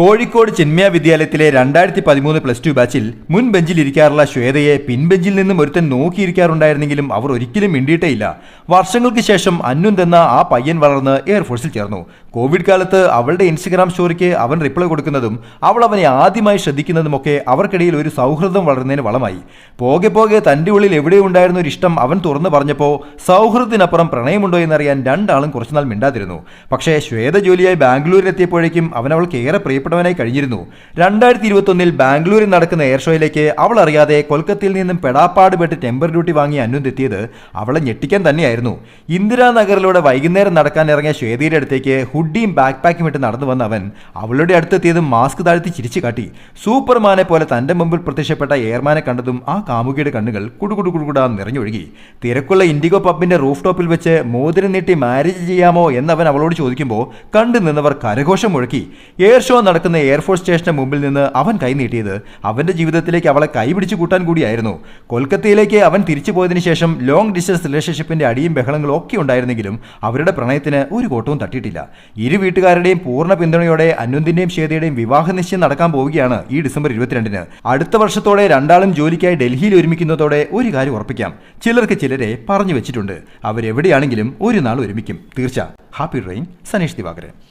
കോഴിക്കോട് ചിന്മയ വിദ്യാലയത്തിലെ രണ്ടായിരത്തി പതിമൂന്ന് പ്ലസ് ടു ബാച്ചിൽ മുൻ ബെഞ്ചിൽ ഇരിക്കാറുള്ള ശ്വേതയെ പിൻബെഞ്ചിൽ നിന്നും ഒരുത്തൻ നോക്കിയിരിക്കാറുണ്ടായിരുന്നെങ്കിലും അവർ ഒരിക്കലും മിണ്ടിയിട്ടേയില്ല. വർഷങ്ങൾക്ക് ശേഷം അന്നും തന്ന ആ പയ്യൻ വളർന്ന് എയർഫോഴ്സിൽ ചേർന്നു. കോവിഡ് കാലത്ത് അവളുടെ ഇൻസ്റ്റഗ്രാം സ്റ്റോറിക്ക് അവൻ റിപ്ലൈ കൊടുക്കുന്നതും അവൾ അവനെ ആദ്യമായി ശ്രദ്ധിക്കുന്നതുമൊക്കെ അവർക്കിടയിൽ ഒരു സൗഹൃദം വളർന്നതിന് വളമായി. പോകെ പോകെ തന്റെ ഉള്ളിൽ എവിടെ ഉണ്ടായിരുന്ന ഒരു ഇഷ്ടം അവൻ തുറന്നു പറഞ്ഞപ്പോൾ സൗഹൃദത്തിനപ്പുറം പ്രണയമുണ്ടോ എന്നറിയാൻ രണ്ടാളും കുറച്ചുനാൾ മിണ്ടാതിരുന്നു. പക്ഷേ ശ്വേത ജോലിയായി ബാംഗ്ലൂരിലെത്തിയപ്പോഴേക്കും അവൻ അവൾക്ക് ഏറെ പ്രിയപ്പെട്ടവനായി കഴിഞ്ഞിരുന്നു. രണ്ടായിരത്തി ഇരുപത്തൊന്നിൽ ബാംഗ്ലൂരിൽ നടക്കുന്ന എയർ ഷോയിലേക്ക് അവൾ അറിയാതെ കൊൽക്കത്തയിൽ നിന്നും പെടാപ്പാട് പെട്ട് ടെമ്പർ ഡ്യൂട്ടി വാങ്ങി അന്നുന്തെത്തിയത് അവളെ ഞെട്ടിക്കാൻ തന്നെയായിരുന്നു. ഇന്ദിരാനഗറിലൂടെ വൈകുന്നേരം നടക്കാൻ ഇറങ്ങിയ ശ്വേതിയുടെ അടുത്തേക്ക് ഹുഡിയും ബാക്ക് പാക്കും ഇട്ട് നടന്നു വന്ന അവൻ അവളുടെ അടുത്തെത്തിയതും മാസ്ക് താഴ്ത്തി ചിരിച്ചു കാട്ടി. സൂപ്പർമാനെ പോലെ തന്റെ മുമ്പിൽ പ്രത്യക്ഷപ്പെട്ട എയർമാനെ കണ്ടതും ആ കാമുകിയുടെ കണ്ണുകൾ കുടുകുടു കുടുകുടാ നിറഞ്ഞൊഴുകി. തിരക്കുള്ള ഇൻഡിഗോ പബ്ബിന്റെ റൂഫ് ടോപ്പിൽ വെച്ച് മോതിരം നീട്ടി മാരേജ് ചെയ്യാമോ എന്നവൻ അവളോട് ചോദിക്കുമ്പോൾ കണ്ടു നിന്നവർ കരഘോഷം മുഴക്കി. എയർ ഷോ നടക്കുന്ന എയർഫോഴ്സ് സ്റ്റേഷന്റെ മുമ്പിൽ നിന്ന് അവൻ കൈനീട്ടിയത് അവന്റെ ജീവിതത്തിലേക്ക് അവളെ കൈപിടിച്ചു കൂട്ടാൻ കൂടിയായിരുന്നു. കൊൽക്കത്തയിലേക്ക് അവൻ തിരിച്ചു പോയതിനു ശേഷം ലോങ് ഡിസ്റ്റൻസ് റിലേഷൻഷിപ്പിന്റെ അടിയും ബഹളങ്ങളും ഒക്കെ ഉണ്ടായിരുന്നെങ്കിലും അവരുടെ പ്രണയത്തിന് ഒരു കോട്ടവും തട്ടിയിട്ടില്ല. ഇരു വീട്ടുകാരുടെയും പൂർണ പിന്തുണയോടെ അനുന്തിന്റെയും ശ്വേതയുടെയും വിവാഹ നിശ്ചയം നടക്കാൻ പോവുകയാണ് ഈ ഡിസംബർ ഇരുപത്തിരണ്ടിന്. അടുത്ത വർഷത്തോടെ രണ്ടാളും ജോലിക്കായി ഡൽഹിയിൽ ഒരുമിക്കുന്നതോടെ ഒരു കാര്യം ഉറപ്പിക്കാം. ചിലർക്ക് ചിലരെ പറഞ്ഞു വെച്ചിട്ടുണ്ട്. അവരെവിടെയാണെങ്കിലും ഒരു നാൾ ഒരുമിക്കും. തീർച്ച. Happy rain. സനീഷ് ദിവാകരൻ.